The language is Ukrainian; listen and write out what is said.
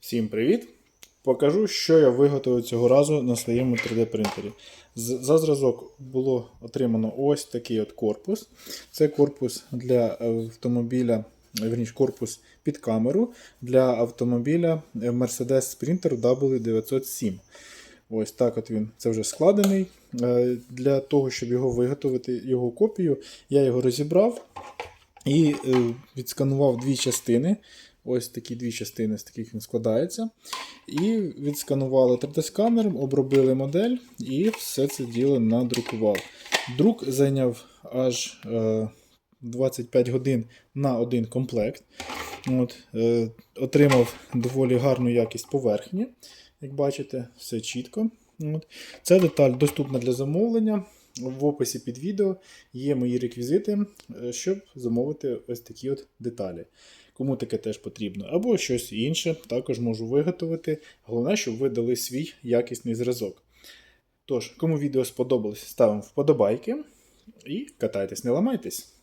Всім привіт! Покажу, що я виготовив цього разу на своєму 3D принтері. За зразок було отримано ось такий от корпус. Це корпус для автомобіля, верніше, корпус під камеру для автомобіля Mercedes Sprinter W907. Ось так от він це вже складений. Е, Для того, щоб його виготовити, його копію, я його розібрав і е, відсканував дві частини. Ось такі дві частини, з таких він складається. І відсканували 3D-сканером, обробили модель і все це діло надрукував. Друк зайняв аж е, 25 годин на один комплект. От, е, отримав доволі гарну якість поверхні. Як бачите, все чітко. От. Ця деталь доступна для замовлення. В описі під відео є мої реквізити, е, щоб замовити ось такі от деталі. Кому таке теж потрібно, або щось інше також можу виготовити. Головне, щоб ви дали свій якісний зразок. Тож, кому відео сподобалось, ставимо вподобайки і катайтесь, не ламайтесь.